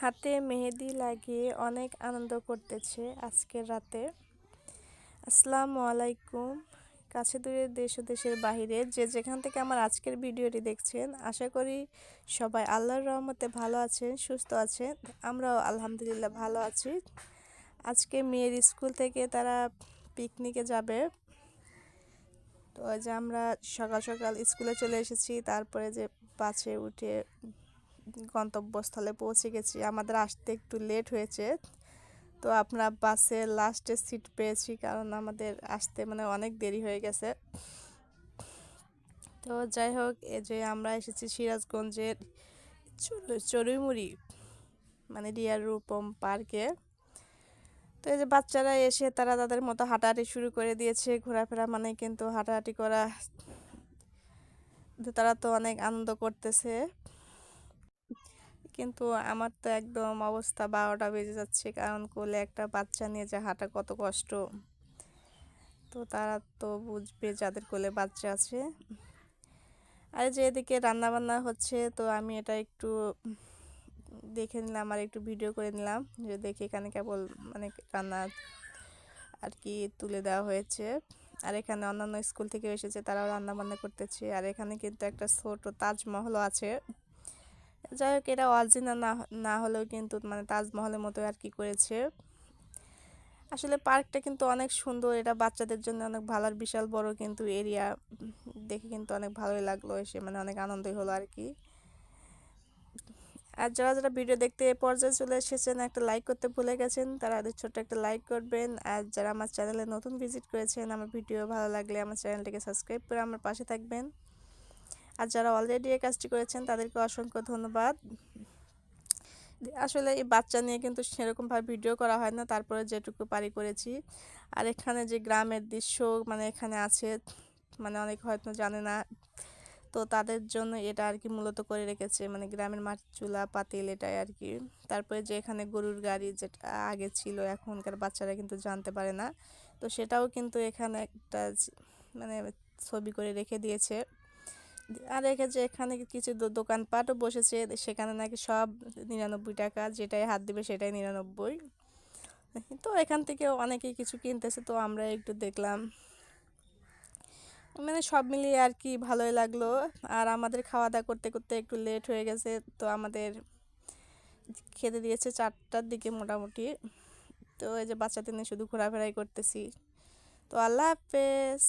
হাতে মেহেদি লাগিয়ে অনেক আনন্দ করতেছে আজকের রাতে। আসসালামু আলাইকুম। কাছে দূরে দেশ ও দেশের বাহিরে যে যেখান থেকে আমার আজকের ভিডিওটি দেখছেন, আশা করি সবাই আল্লাহর রহমতে ভালো আছেন, সুস্থ আছেন। আমরাও আলহামদুলিল্লাহ ভালো আছি। আজকে মেয়ের স্কুল থেকে তারা পিকনিকে যাবে। তো যে আমরা সকাল সকাল স্কুলে চলে এসেছি, তারপরে যে বাসে উঠে গন্তব্যস্থলে পৌঁছে গেছি। আমাদের আসতে একটু লেট হয়েছে। তো আমরা বাসে লাস্টে সিট পেয়েছি কারণ আমাদের আসতে মানে অনেক দেরি হয়ে গেছে। তো যাই হোক, এই যে আমরা এসেছি সিরাজগঞ্জের চড়ুইমুড়ি মানে রিয়ার রূপম পার্কে তো এই যে বাচ্চারা এসে তারা তাদের মতো হাঁটাহাঁটি শুরু করে দিয়েছে। ঘোরাফেরা মানে কিন্তু হাঁটাহাঁটি করা, তারা তো অনেক আনন্দ করতেছে। কিন্তু আমার তো একদম অবস্থা বারোটা বেজে যাচ্ছে। কারণ কোলে একটা বাচ্চা নিয়ে যে হাঁটা কত কষ্ট। তো তারা তো বুঝবে যাদের কোলে বাচ্চা আছে। আর যে এদিকে রান্নাবান্না হচ্ছে, তো আমি এটা একটু দেখে নিলাম আর একটু ভিডিও করে নিলাম। যে দেখে এখানে কেবল মানে রান্না আর কি তুলে দেওয়া হয়েছে। আর এখানে অন্যান্য স্কুল থেকে এসেছে, তারাও রান্না বান্না করতেছে। আর এখানে কিন্তু একটা ছোট তাজমহলও আছে। যাই হোক, এটা অরিজিনাল না না হলেও কিন্তু মানে তাজমহলের মতো আর কি করেছে। আসলে পার্কটা কিন্তু অনেক সুন্দর, এটা বাচ্চাদের জন্য অনেক ভালো আর বিশাল বড় কিন্তু এরিয়া দেখে কিন্তু অনেক ভালোই লাগল, এসে মানে অনেক আনন্দই হলো আর কি। আর যারা যারা ভিডিও দেখতে এ পর্যায়ে চলে এসেছেন, একটা লাইক করতে ভুলে গেছেন, তারা ছোট্ট একটা লাইক করবেন। আর যারা আমার চ্যানেলে নতুন ভিজিট করেছেন, আমার ভিডিও ভালো লাগলে আমার চ্যানেলটিকে সাবস্ক্রাইব করে আমার পাশে থাকবেন। আর যারা অলরেডি এই কাজটি করেছেন, তাদেরকে অসংখ্য ধন্যবাদ। আসলে এই বাচ্চা নিয়ে কিন্তু সেরকমভাবে ভিডিও করা হয় না, তারপরে যেটুকু পারি করেছি। আর এখানে যে গ্রামের দৃশ্য মানে এখানে আছে মানে অনেক হয়তো জানে না, তো তাদের জন্য এটা আর কি মূলত করে রেখেছে মানে গ্রামের মাঠ, চুলা, পাতিল, এটাই আর কি। তারপরে যে এখানে গরুর গাড়ি যেটা আগে ছিল, এখনকার বাচ্চারা কিন্তু জানতে পারে না। তো সেটাও কিন্তু এখানে একটা মানে ছবি করে রেখে দিয়েছে। আর রেখেছে এখানে কিছু দোকানপাটও বসেছে, সেখানে নাকি সব নিরানব্বই টাকা যেটাই হাত দিবে সেটাই নিরানব্বই। তো এখান থেকে অনেকেই কিছু কিনতেছে, তো আমরা একটু দেখলাম। মানে সব মিলিয়ে আর কি ভালোই লাগল। আর আমাদের খাওয়া দাওয়া করতে করতে একটু লেট হয়ে গেছে, তো আমাদের খেতে দিয়েছে চারটার দিকে মোটামুটি। তো এই যে বাচ্চাদের নিয়ে শুধু ঘোরাফেরাই করতেছি। তো আল্লাহ হাফেজ।